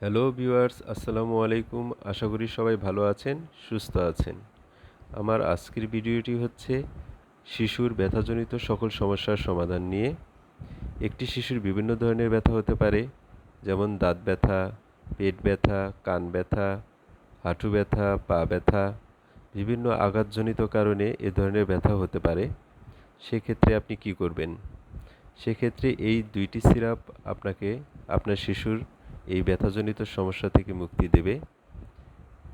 Hello viewers, আসসালামু আলাইকুম। আশা করি সবাই ভালো আছেন, সুস্থ আছেন। আমার আজকের ভিডিওটি হচ্ছে শিশুর ব্যথাজনিত সকল সমস্যার সমাধান নিয়ে। একটি শিশুর বিভিন্ন ধরনের ব্যথা হতে পারে, যেমন দাঁত ব্যথা, পেট ব্যথা, কান ব্যথা, হাঁটু ব্যথা, পা ব্যথা, বিভিন্ন আঘাতজনিত কারণে এ ধরনের ব্যথা হতে পারে। সেক্ষেত্রে আপনি কি করবেন? সেক্ষেত্রে এই দুইটি সিরাপ আপনাকে, আপনার শিশুর এই ব্যথাজনিত সমস্যা থেকে মুক্তি দেবে।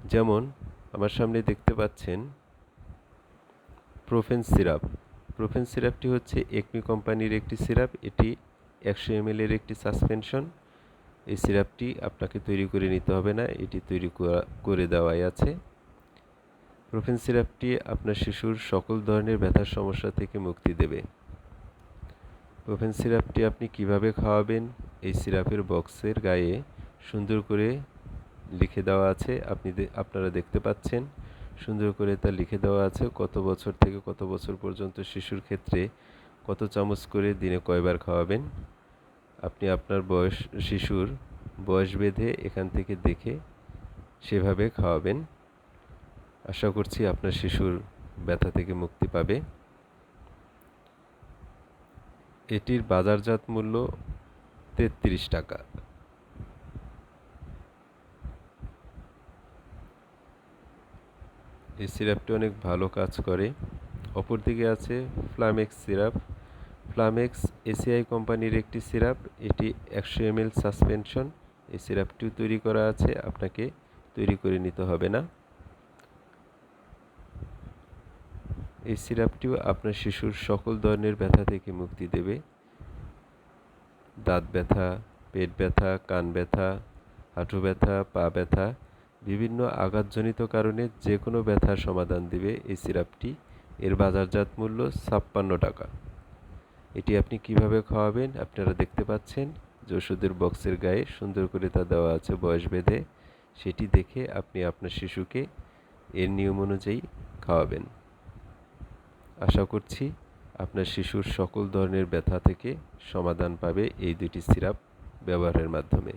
যেমন, আমার সামনে দেখতে পাচ্ছেন প্রোফেন সিরাপ। প্রোফেন সিরাপটি হচ্ছে একমি কোম্পানির একটি সিরাপ। এটি একশো এম এর একটি সাসপেনশন। এই সিরাপটি আপনাকে তৈরি করে নিতে হবে না, এটি তৈরি করে দেওয়াই আছে। প্রোফেন সিরাপটি আপনার শিশুর সকল ধরনের ব্যথার সমস্যা থেকে মুক্তি দেবে। প্রোফেন সিরাপটি আপনি কীভাবে খাওয়াবেন? এই সিরাপের বক্সের গায়ে সুন্দর করে লিখে দেওয়া আছে। আপনি আপনারা দেখতে পাচ্ছেন। সুন্দর করে তা লিখে দেওয়া আছে। কত বছর থেকে কত বছর পর্যন্ত শিশুর ক্ষেত্রে কত চামচ করে দিনে কয়বার খাওয়াবেন? আপনি আপনার বয়স, শিশুর বয়স বেঁধে এখান থেকে দেখে সেভাবে খাওয়াবেন। আশা করছি আপনার শিশুর ব্যথা থেকে মুক্তি পাবে। এটির বাজারজাত মূল্য তেত্রিশ টাকা। এই সিরাপটি অনেক ভালো কাজ করে। অপরদিকে আছে ফ্লামেক্স সিরাপ। ফ্লামেক্স এসিআই কোম্পানির একটি সিরাপ, এটি একশো এমএল সাসপেনশন। এই সিরাপটিও তৈরি করা আছে, আপনাকে তৈরি করে নিতে হবে না। এই সিরাপটিও আপনার শিশুর সকল ধরনের ব্যথা থেকে মুক্তি দেবে। দাঁত ব্যথা, পেট ব্যথা, কান ব্যথা, হাঁটু ব্যথা, পা ব্যথা বিভিন্ন আঘাতজনিত কারণে যে কোনো ব্যথার সমাধান দিবে এই সিরাপটি। এর বাজারজাত মূল্য ছাপ্পান্ন টাকা। এটি আপনি কীভাবে খাওয়াবেন আপনারা দেখতে পাচ্ছেন। যে ওষুধের বক্সের গায়ে সুন্দর করে তা দেওয়া আছে বয়স বেঁধে। সেটি দেখে আপনি আপনার শিশুকে এর নিয়ম অনুযায়ী খাওয়াবেন। আশা করছি আপনার শিশুর সকল ধরনের ব্যথা থেকে সমাধান পাবে এই দুটি সিরাপ ব্যবহারের মাধ্যমে।